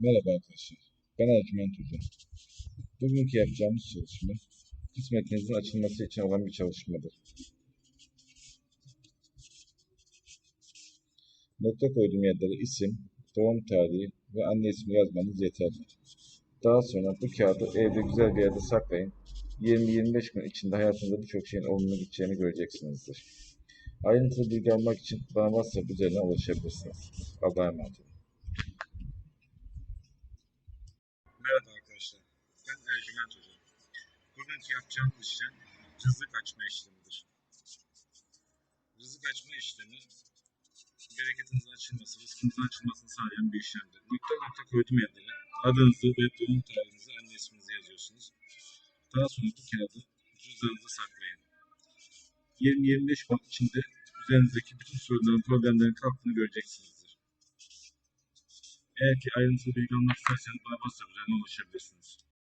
Merhaba arkadaşlar. Ben Ercüment Hoca. Bugünkü yapacağımız çalışma kısmetinizin açılması için olan bir çalışmadır. Nokta koyduğum yerlere isim, doğum tarihi ve anne ismi yazmanız yeterli. Daha sonra bu kağıdı evde güzel bir yerde saklayın. 20-25 gün içinde hayatınızda birçok şeyin olumlu gideceğini göreceksinizdir. Ayrıntılı bilgi almak için bana WhatsApp üzerinden ulaşabilirsiniz. Allah'a emanet olun. Merhaba arkadaşlar. Ben Ercüment Hoca. Bugünkü yapacağım işlem rızık açma işlemidir. Rızık açma işlemi bereketinizin açılması, rızkınızın açılmasını sağlayan bir işlemdir. Nokta nokta koydum yerlere. Adınızı ve doğum tarihinizi, anne isminizi yazıyorsunuz. Daha sonra bu kağıdı cüzdanınıza saklayın. 20-25 gün içinde üzerinizdeki bütün sorunların, problemlerin kalktığını göreceksinizdir. Eğer ki ayrıntılı bilgi almak isterseniz bana WhatsApp üzerinden ulaşabilirsiniz.